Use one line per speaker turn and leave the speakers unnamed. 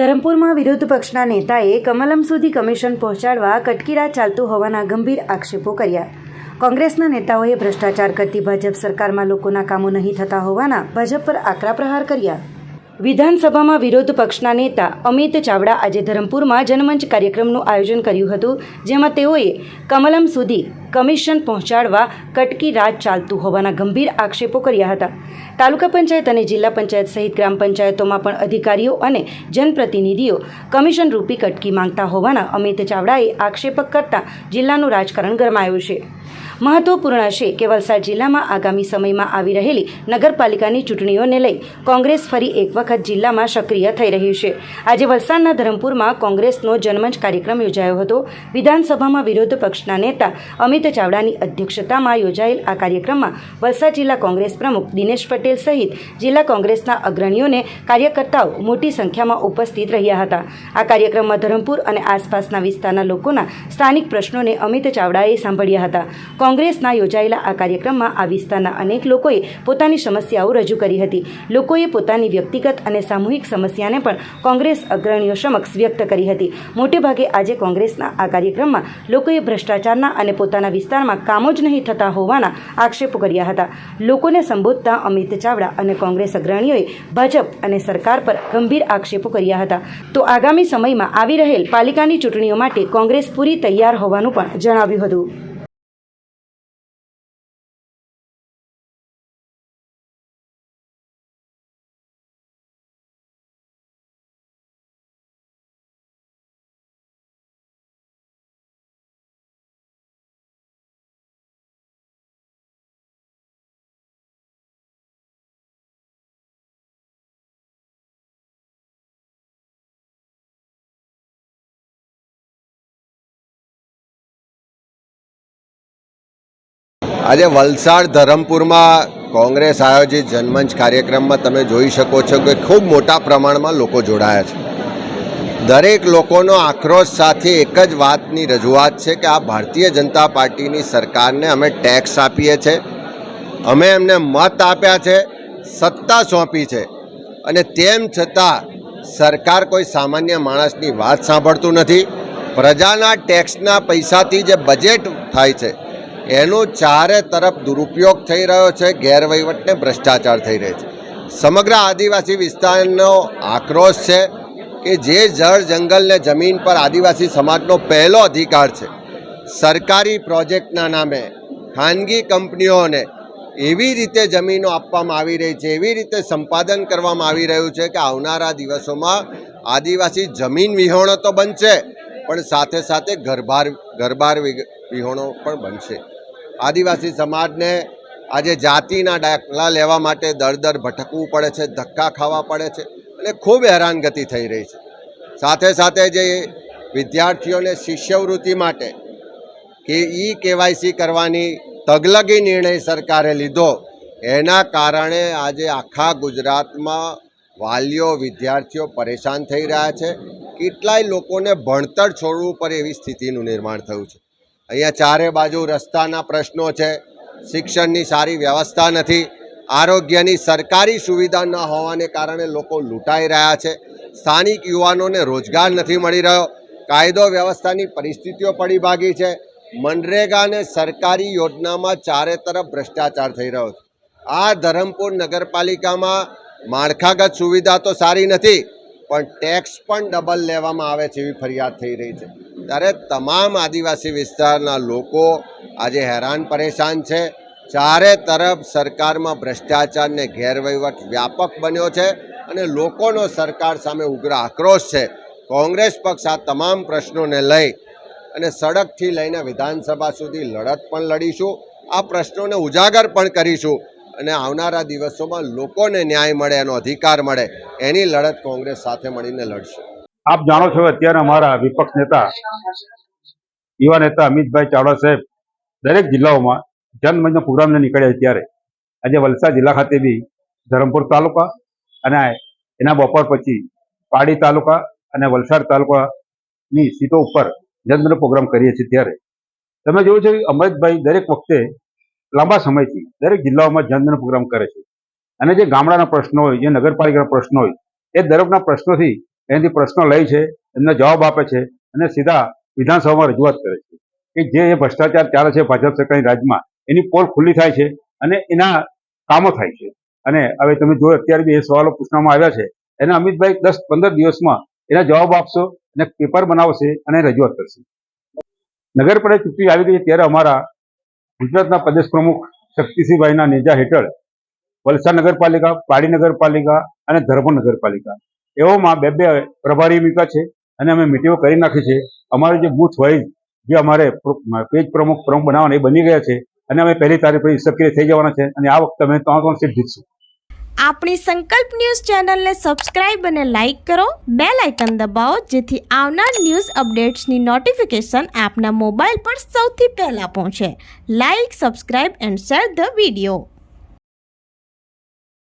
ધરમપુરમાં વિરોધ પક્ષના નેતાએ કમલમ સુધી કમિશન પહોંચાડવા કટકીરા ચાલતું હોવાના ગંભીર આક્ષેપો કર્યા. કોંગ્રેસના નેતાઓએ ભ્રષ્ટાચાર કરતી ભાજપ સરકારમાં લોકોના કામો નહીં થતા હોવાના ભાજપ પર આકરા પ્રહાર કર્યા. વિધાનસભામાં વિરોધ પક્ષના નેતા અમિત ચાવડા આજે ધરમપુરમાં જનમંચ કાર્યક્રમનું આયોજન કર્યું હતું, જેમાં તેઓએ કમલમ સુધી કમિશન પહોંચાડવા કટકી રાજ ચાલતું હોવાના ગંભીર આક્ષેપો કર્યા હતા. તાલુકા પંચાયત અને જિલ્લા પંચાયત સહિત ગ્રામ પંચાયતોમાં પણ અધિકારીઓ અને જનપ્રતિનિધિઓ કમિશન રૂપી કટકી માંગતા હોવાના અમિત ચાવડાએ આક્ષેપ કરતા જિલ્લાનું રાજકારણ ગરમાયું છે. મહત્વપૂર્ણ છે કે વલસાડ જિલ્લામાં આગામી સમયમાં આવી રહેલી નગરપાલિકાની ચૂંટણીઓને લઈ કોંગ્રેસ ફરી એક વખત જિલ્લામાં સક્રિય થઈ રહ્યું છે. આજે વલસાડના ધરમપુરમાં કોંગ્રેસનો જનમંચ કાર્યક્રમ યોજાયો હતો. વિધાનસભામાં વિરોધ પક્ષના નેતા અમિત ચાવડાની અધ્યક્ષતામાં યોજાયેલ આ કાર્યક્રમમાં વલસાડ જિલ્લા કોંગ્રેસ પ્રમુખ દિનેશ પટેલ સહિત જિલ્લા કોંગ્રેસના અગ્રણીઓને કાર્યકર્તાઓ મોટી સંખ્યામાં ઉપસ્થિત રહ્યા હતા. આ કાર્યક્રમમાં ધરમપુર અને આસપાસના વિસ્તારના લોકોના સ્થાનિક પ્રશ્નોને અમિત ચાવડાએ સાંભળ્યા હતા. કોંગ્રેસના યોજાયેલા આ કાર્યક્રમમાં આ વિસ્તારના અનેક લોકોએ પોતાની સમસ્યાઓ રજૂ કરી હતી. લોકોએ પોતાની વ્યક્તિગત અને સામૂહિક સમસ્યાને પણ કોંગ્રેસ અગ્રણીઓ સમક્ષ વ્યક્ત કરી હતી. મોટેભાગે આજે કોંગ્રેસના આ કાર્યક્રમમાં લોકોએ ભ્રષ્ટાચારના અને પોતાના વિસ્તારમાં કામો જ નહીં થતા હોવાના આક્ષેપો કર્યા હતા. લોકોને સંબોધતા અમિત ચાવડા અને કોંગ્રેસ અગ્રણીઓએ ભાજપ અને સરકાર પર ગંભીર આક્ષેપો કર્યા હતા. તો આગામી સમયમાં આવી રહેલ પાલિકાની ચૂંટણીઓ માટે કોંગ્રેસ પૂરી તૈયાર હોવાનું પણ જણાવ્યું હતું.
આજે વલસાડ ધરમપુરમાં કોંગ્રેસ આયોજિત જનમંચ કાર્યક્રમમાં તમે જોઈ શકો છો કે ખૂબ મોટા પ્રમાણમાં લોકો જોડાયા છે. દરેક લોકોનો આક્રોશ સાથે એક જ વાતની રજૂઆત છે કે આ ભારતીય જનતા પાર્ટીની સરકારને અમે ટેક્સ આપીએ છીએ અમે એમને મત આપ્યા છે, સત્તા સોંપી છે. અને તેમ છતાં સરકાર કોઈ સામાન્ય માણસની વાત સાંભળતું નથી. પ્રજાના ટેક્સના પૈસાથી જે બજેટ થાય છે એનો ચારે તરફ દુરુપયોગ થઈ રહ્યો છે, ગેરવહીવટને ભ્રષ્ટાચાર થઈ રહ્યો છે. સમગ્ર આદિવાસી વિસ્તારનો આક્રોશ છે કે જે જળ જંગલ ને જમીન પર આદિવાસી સમાજનો પહેલો અધિકાર છે. સરકારી પ્રોજેક્ટના નામે ખાનગી કંપનીઓને એવી રીતે જમીનો આપવામાં આવી રહી છે, એવી રીતે સંપાદન કરવામાં આવી રહ્યું છે કે આવનારા દિવસોમાં આદિવાસી જમીન વિહોણો તો બનશે, પણ સાથે સાથે ઘરબાર ઘરબાર વિહોણો પણ બનશે. આદિવાસી સમાજને આજે જાતિના દાખલા લેવા માટે દર દર ભટકવું પડે છે, ધક્કા ખાવા પડે છે અને ખૂબ હેરાનગતિ થઈ રહી છે. સાથે સાથે જે વિદ્યાર્થીઓને શિષ્યવૃત્તિ માટે કે ઈ કેવાયસી કરવાની તગલગી નિર્ણય સરકારે લીધો, એના કારણે આજે આખા ગુજરાતમાં વાલીઓ, વિદ્યાર્થીઓ પરેશાન થઈ રહ્યા છે. કેટલાય લોકોને ભણતર છોડવું પર એવી સ્થિતિનું નિર્માણ થયું છે. અહીંયા ચારે બાજુ રસ્તાના પ્રશ્નો છે. શિક્ષણની સારી વ્યવસ્થા નથી. આરોગ્યની સરકારી સુવિધા ન હોવાને કારણે લોકો લૂંટાઈ રહ્યા છે. સ્થાનિક યુવાનોને રોજગાર નથી મળી રહ્યો. કાયદો વ્યવસ્થાની પરિસ્થિતિઓ પડી ભાગી છે. મનરેગાને સરકારી યોજનામાં ચારે તરફ ભ્રષ્ટાચાર થઈ રહ્યો છે. આ ધરમપુર નગરપાલિકામાં માળખાગત સુવિધા તો સારી નથી, પણ ટેક્સ પણ ડબલ લેવામાં આવે છે એવી ફરિયાદ થઈ રહી છે. ત્યારે તમામ આદિવાસી વિસ્તારના લોકો આજે હેરાન પરેશાન છે. ચારે તરફ સરકારમાં ભ્રષ્ટાચારને ગેરવહીવટ વ્યાપક બન્યો છે અને લોકોનો સરકાર સામે ઉગ્ર આક્રોશ છે. કોંગ્રેસ પક્ષ આ તમામ પ્રશ્નોને લઈ અને સડકથી લઈને વિધાનસભા સુધી લડત પણ લડીશું. આ પ્રશ્નોને ઉજાગર પણ કરીશું અને આવનારા દિવસોમાં લોકોને ન્યાય મળે એનો અધિકાર મળે. એની લડત કોંગ્રેસ સાથે મળીને લડશે.
આપ જાણો છો અત્યારે અમારા વિપક્ષ નેતા, યુવા નેતા અમિતભાઈ ચાવડા સાહેબ દરેક જિલ્લાઓમાં જનમંચના પ્રોગ્રામને નીકળ્યા ત્યારે. આજે વલસાડ જિલ્લા ખાતે બી ધરમપુર તાલુકા અને એના બપોર પછી પાડી તાલુકા અને વલસાડ તાલુકાની સીટો ઉપર જનમંચ પ્રોગ્રામ કરીએ છીએ ત્યારે. તમે જોયું છે અમૃતભાઈ દરેક વખતે લાંબા સમયથી દરેક જિલ્લાઓમાં જનમંચ પ્રોગ્રામ કરે છે. અને જે ગામડાના પ્રશ્નો હોય, જે નગરપાલિકાના પ્રશ્નો હોય, એ દરેકના પ્રશ્નોથી એનાથી પ્રશ્નો લે છે, એમને જવાબ આપે છે અને સીધા વિધાનસભામાં રજૂઆત કરે છે. કે જે ભ્રષ્ટાચાર ચાલે છે ભાજપ સરકારની રાજમાં એની પોલ ખુલ્લી થાય છે અને એના કામો થાય છે. અને હવે તમે જો અત્યારે બી એ સવાલો પૂછવામાં આવ્યા છે. એને અમિતભાઈ દસ પંદર દિવસમાં એના જવાબ આપશો અને પેપર બનાવશે અને રજૂઆત કરશે. નગરપાલિકા ચૂંટણી આવી ગઈ ત્યારે અમારા ગુજરાતના પ્રદેશ પ્રમુખ શક્તિસિંહભાઈના નેજા હેઠળ વલસાડ નગરપાલિકા, પાડી નગરપાલિકા અને ધર્મ નગરપાલિકા એઓમાં બે બે પ્રભારી મૂક્યા છે અને અમે મિટિંગો કરી નાખી છે. અમારે જે બૂથ વાઇઝ જે અમારે પેજ પ્રમુખ પ્રમુખ બનાવવાના એ બની ગયા છે અને અમે પહેલી તારીખ પછી સક્રિય થઈ જવાના છે અને આ વખતે અમે ત્રણ ત્રણ સીટ જીતશું.
આપણી સંકલ્પ ન્યૂઝ ચેનલને સબસ્ક્રાઇબ અને લાઇક કરો. બે લાઇકન દબાવો જેથી આવનાર ન્યૂઝ અપડેટ્સની નોટિફિકેશન આપના મોબાઈલ પર સૌથી પહેલા પહોંચે. Like, subscribe and share the video.